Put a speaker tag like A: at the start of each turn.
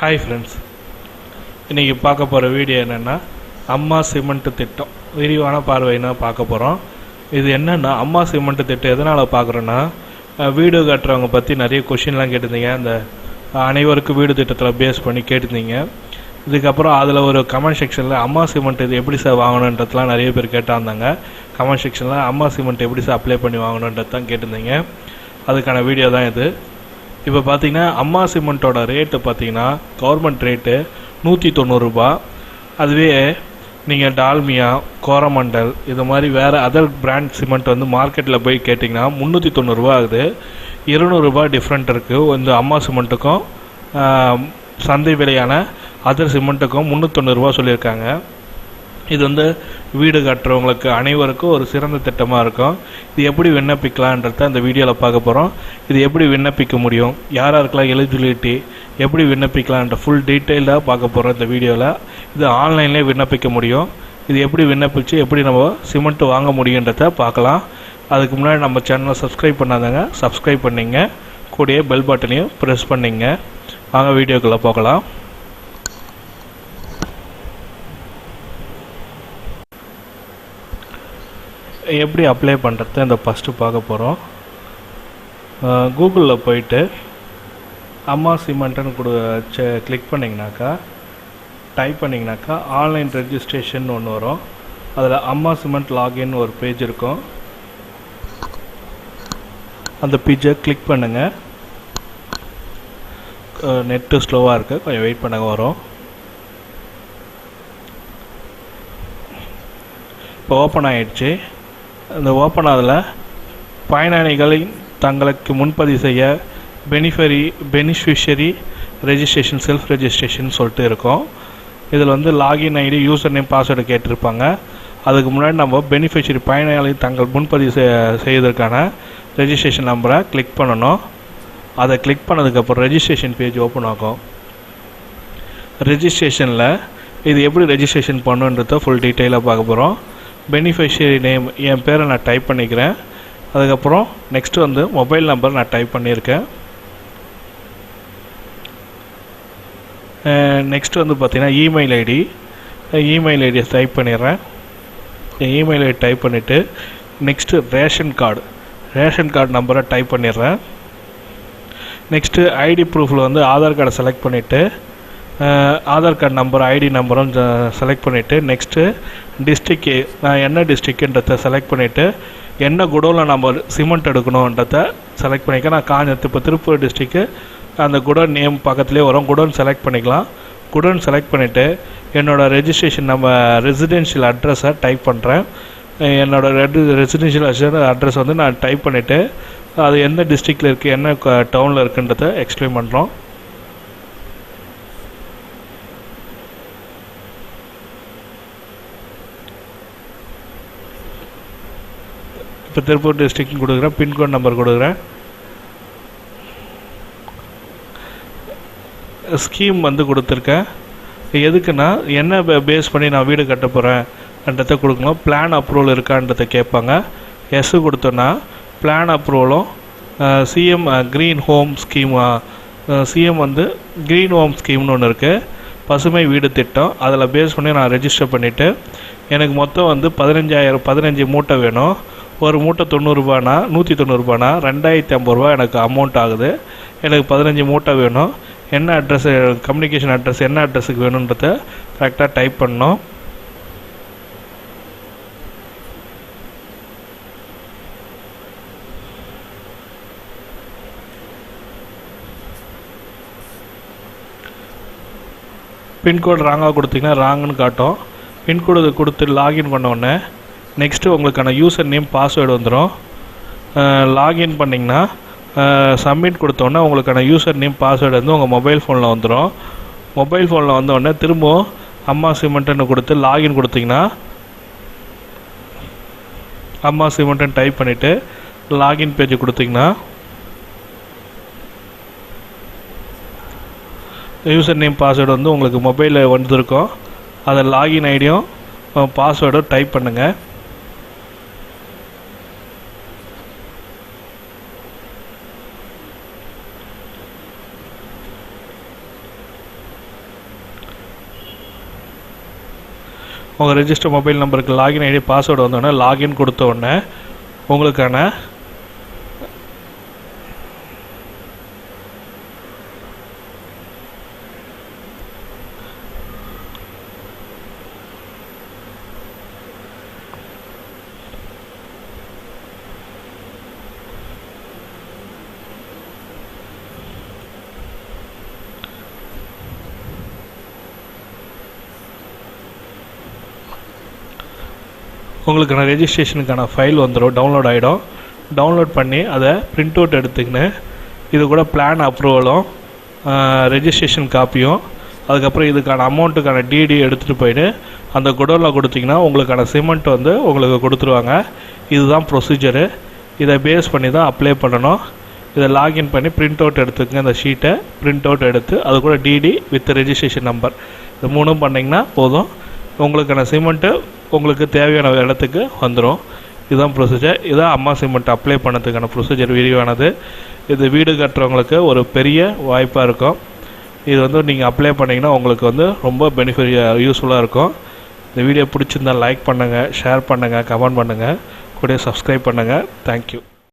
A: Hi friends இன்றைக்கி பார்க்க போகிற வீடியோ என்னென்னா அம்மா சிமெண்ட்டு திட்டம். விரிவான பார்வைனா பார்க்க போகிறோம் இது என்னென்னா அம்மா சிமெண்ட்டு திட்டம் எதனால் பார்க்குறோன்னா வீடு கட்டுறவங்க பற்றி நிறைய கொஷின்லாம் கேட்டிருந்தீங்க. அந்த அனைவருக்கும் வீடு திட்டத்தில் பேஸ் பண்ணி கேட்டிருந்தீங்க. இதுக்கப்புறம் அதில் ஒரு கமெண்ட் செக்ஷனில் அம்மா சிமெண்ட் இது எப்படி சார் வாங்கணுன்றதுலாம் நிறைய பேர் கேட்டாந்தாங்க. கமெண்ட் செக்ஷனில் அம்மா சிமெண்ட் எப்படி சார் அப்ளை பண்ணி வாங்கணுன்றது தான் கேட்டிருந்தீங்க. அதுக்கான வீடியோ தான் இது. இப்போ பார்த்தீங்கன்னா அம்மா சிமெண்ட்டோட ரேட்டு பார்த்தீங்கன்னா கவர்மெண்ட் ரேட்டு நூற்றி தொண்ணூறுரூபா அதுவே நீங்கள் டால்மியா கோரமண்டல் இது மாதிரி வேறு அதர் பிராண்ட் சிமெண்ட் வந்து மார்க்கெட்டில் போய் கேட்டிங்கன்னா முந்நூற்றி தொண்ணூறுரூவா ஆகுது. இருநூறுபா டிஃப்ரெண்ட் இருக்குது இந்த அம்மா சிமெண்ட்டுக்கும் சந்தை விலையான அதர் சிமெண்ட்டுக்கும் முந்நூற்றொண்ணூறுரூவா சொல்லியிருக்காங்க. இது வந்து வீடு கட்டுறவங்களுக்கு அனைவருக்கும் ஒரு சிறந்த திட்டமாக இருக்கும். இது எப்படி விண்ணப்பிக்கலான்றத அந்த வீடியோவில் பார்க்க போகிறோம் இது எப்படி விண்ணப்பிக்க முடியும்? யார் யாருக்கெல்லாம் எலிஜிபிலிட்டி எப்படி விண்ணப்பிக்கலான்ற ஃபுல் டீட்டெயிலாக பார்க்க போகிறோம் இந்த வீடியோவில் இது ஆன்லைன்லேயே விண்ணப்பிக்க முடியும். இது எப்படி விண்ணப்பித்து எப்படி நம்ம சிமெண்ட் வாங்க முடியுன்றத பார்க்கலாம். அதுக்கு முன்னாடி நம்ம சேனலை சப்ஸ்கிரைப் பண்ணாதங்க சப்ஸ்கிரைப் பண்ணிங்க. கூடயே பெல் பட்டனையும் ப்ரெஸ் பண்ணிங்க. வாங்க வீடியோக்குள்ளே போகலாம். எப்படி அப்ளை பண்ணுறது இந்த ஃபஸ்ட்டு பார்க்க போகிறோம் கூகுளில் போயிட்டு அம்மா சிமெண்ட்டுன்னு கொடு கிளிக் பண்ணிங்கனாக்கா டைப் பண்ணிங்கனாக்கா ஆன்லைன் ரெஜிஸ்ட்ரேஷன் ஒன்று வரும். அதில் அம்மா சிமெண்ட் லாகின் ஒரு பேஜ் இருக்கும். அந்த பேஜை கிளிக் பண்ணுங்கள் நெட்டு ஸ்லோவாக இருக்குது கொஞ்சம் வெயிட் பண்ணுங்க வரும். இப்போ ஓப்பன் ஆகிடுச்சு இந்த ஓப்பன் ஆதில் பயனாளிகளின் தங்களுக்கு முன்பதிவு செய்ய beneficiary beneficiary registration self registration சொல்லிட்டு இருக்கும். இதில் வந்து login ID user name password கேட்டிருப்பாங்க. அதுக்கு முன்னாடி நம்ம பெனிஃபிஷரி பயனாளி தங்கள் முன்பதிவு செய்ய செய்வதற்கான ரெஜிஸ்ட்ரேஷன் நம்பரை கிளிக் பண்ணணும். அதை கிளிக் பண்ணதுக்கப்புறம் ரெஜிஸ்ட்ரேஷன் பேஜ் ஓப்பன் ஆகும். ரெஜிஸ்ட்ரேஷனில் இது எப்படி ரெஜிஸ்ட்ரேஷன் பண்ணுன்றத ஃபுல் டீட்டெயிலாக பார்க்க போகிறோம் பெனிஃபிஷியரி நேம் என் பேரை நான் டைப் பண்ணிக்கிறேன். அதுக்கப்புறம் நெக்ஸ்ட்டு வந்து மொபைல் நம்பர் நான் டைப் பண்ணியிருக்கேன். நெக்ஸ்ட் வந்து பார்த்தீங்கன்னா இமெயில் ஐடி இமெயில் ஐடியை டைப் பண்ணிடுறேன். இமெயில் ஐடி டைப் பண்ணிவிட்டு next ration card ration card நம்பரை டைப் பண்ணிடுறேன். நெக்ஸ்ட்டு ஐடி ப்ரூஃபில் வந்து ஆதார் கார்டை செலக்ட் பண்ணிவிட்டு ஆதார் கார்டு நம்பர் ஐடி நம்பரும் செலக்ட் பண்ணிவிட்டு நெக்ஸ்ட்டு டிஸ்ட்ரிக்கு நான் என்ன டிஸ்ட்ரிக்குன்றத செலக்ட் பண்ணிவிட்டு என்ன குடோவில் நம்ம சிமெண்ட் எடுக்கணுன்றத செலக்ட் பண்ணிக்க நான் காஞ்ச இப்போ திருப்பூர் டிஸ்ட்ரிக்கு அந்த குடோன் நேம் பக்கத்துலேயே வரும். குடோன் செலக்ட் பண்ணிக்கலாம். குடோன் செலக்ட் பண்ணிவிட்டு என்னோட ரெஜிஸ்ட்ரேஷன் நம்ம ரெசிடென்ஷியல் அட்ரஸை டைப் பண்ணுறேன் என்னோட ரெண்டு ரெசிடென்ஷியல் அட்ரஸ் வந்து நான் டைப் பண்ணிவிட்டு அது எந்த டிஸ்ட்ரிக்டில் இருக்குது என்ன டவுனில் இருக்குன்றத எக்ஸ்பிளைன் பண்ணுறோம் இப்போ திருப்பூர் டிஸ்ட்ரிக்ட்னு கொடுக்குறேன். பின்கோட் நம்பர் கொடுக்குறேன். ஸ்கீம் வந்து கொடுத்துருக்கேன். எதுக்குன்னா என்ன பேஸ் பண்ணி நான் வீடு கட்ட போகிறேன்றத கொடுக்கணும் பிளான் அப்ரூவல் இருக்கான்றதை கேட்பாங்க. எஸ் கொடுத்தோன்னா plan அப்ரூவலும் CM green home scheme CM வந்து க்ரீன் ஹோம் ஸ்கீம்னு ஒன்று இருக்குது பசுமை வீடு திட்டம். அதில் பேஸ் பண்ணி நான் ரெஜிஸ்டர் பண்ணிவிட்டு எனக்கு மொத்தம் வந்து பதினஞ்சாயிரம் பதினஞ்சு மூட்டை வேணும். ஒரு மூட்டை தொண்ணூறுரூபானா நூற்றி தொண்ணூறுரூபானா ரெண்டாயிரத்தி ஐம்பது ரூபா எனக்கு அமௌண்ட் ஆகுது. எனக்கு பதினஞ்சு மூட்டை வேணும். என்ன அட்ரஸ் கம்யூனிகேஷன் அட்ரஸ் என்ன அட்ரஸுக்கு வேணுன்றத கரெக்டாக டைப் பண்ணணும். பின்கோடு ராங்காக கொடுத்தீங்கன்னா ராங்குன்னு காட்டும். பின்கோடு கொடுத்து லாகின் பண்ண உடனே நெக்ஸ்ட்டு உங்களுக்கான யூசர் நேம் பாஸ்வேர்டு வந்துடும் லாகின் பண்ணிங்கன்னா சப்மிட் கொடுத்தோன்னே உங்களுக்கான யூசர் நேம் பாஸ்வேர்டு வந்து உங்கள் மொபைல் ஃபோனில் வந்துடும் மொபைல் ஃபோனில் வந்தோடனே திரும்பவும் அம்மா சிமெண்ட்டுன்னு கொடுத்து லாகின் கொடுத்தீங்கன்னா அம்மா சிமெண்ட்டுன்னு டைப் பண்ணிவிட்டு லாகின் பேஜ் கொடுத்தீங்கன்னா யூசர் நேம் பாஸ்வேர்டு வந்து உங்களுக்கு மொபைலில் வந்துருக்கும். அதை லாகின் ஐடியும் பாஸ்வேர்டும் டைப் பண்ணுங்கள் உங்கள் ரெஜிஸ்டர் மொபைல் நம்பருக்கு லாகின் ஐடி பாஸ்வேர்டு வந்தோடனே லாகின் கொடுத்த உடனே உங்களுக்கான உங்களுக்கான ரெஜிஸ்ட்ரேஷனுக்கான ஃபைல் வந்துடும் டவுன்லோட் ஆகிடும் டவுன்லோட் பண்ணி அதை பிரிண்ட் அவுட் எடுத்துக்கின்னு இது கூட பிளான் அப்ரூவலும் ரெஜிஸ்ட்ரேஷன் காப்பியும் அதுக்கப்புறம் இதுக்கான அமௌண்ட்டுக்கான டிடி எடுத்துகிட்டு போயிட்டு அந்த குடோனில் கொடுத்தீங்கன்னா உங்களுக்கான சிமெண்ட் வந்து உங்களுக்கு கொடுத்துருவாங்க. இதுதான் ப்ரொசீஜரு இதை பேஸ் பண்ணி தான் அப்ளை பண்ணணும். இதை லாகின் பண்ணி பிரிண்ட் அவுட் எடுத்துக்கங்க இந்த ஷீட்டை பிரிண்ட் அவுட் எடுத்து அது கூட டிடி வித் ரெஜிஸ்ட்ரேஷன் நம்பர் இது மூணும் பண்ணிங்கன்னா போதும். உங்களுக்கான சிமெண்ட்டு உங்களுக்கு தேவையான இடத்துக்கு வந்துடும் இதுதான் ப்ரொசீஜர் இதுதான் அம்மா சிமெண்ட் அப்ளை பண்ணதுக்கான ப்ரொசீஜர் விரிவானது. இது வீடு கட்டுறவங்களுக்கு ஒரு பெரிய வாய்ப்பாக இருக்கும். இது வந்து நீங்கள் அப்ளை பண்ணிங்கன்னா உங்களுக்கு வந்து ரொம்ப பெனிஃபிட் யூஸ்ஃபுல்லாக இருக்கும். இந்த வீடியோ பிடிச்சிருந்தா லைக் பண்ணுங்கள் ஷேர் பண்ணுங்கள் கமெண்ட் பண்ணுங்கள் கூட சப்ஸ்கிரைப் பண்ணுங்கள் தேங்க்யூ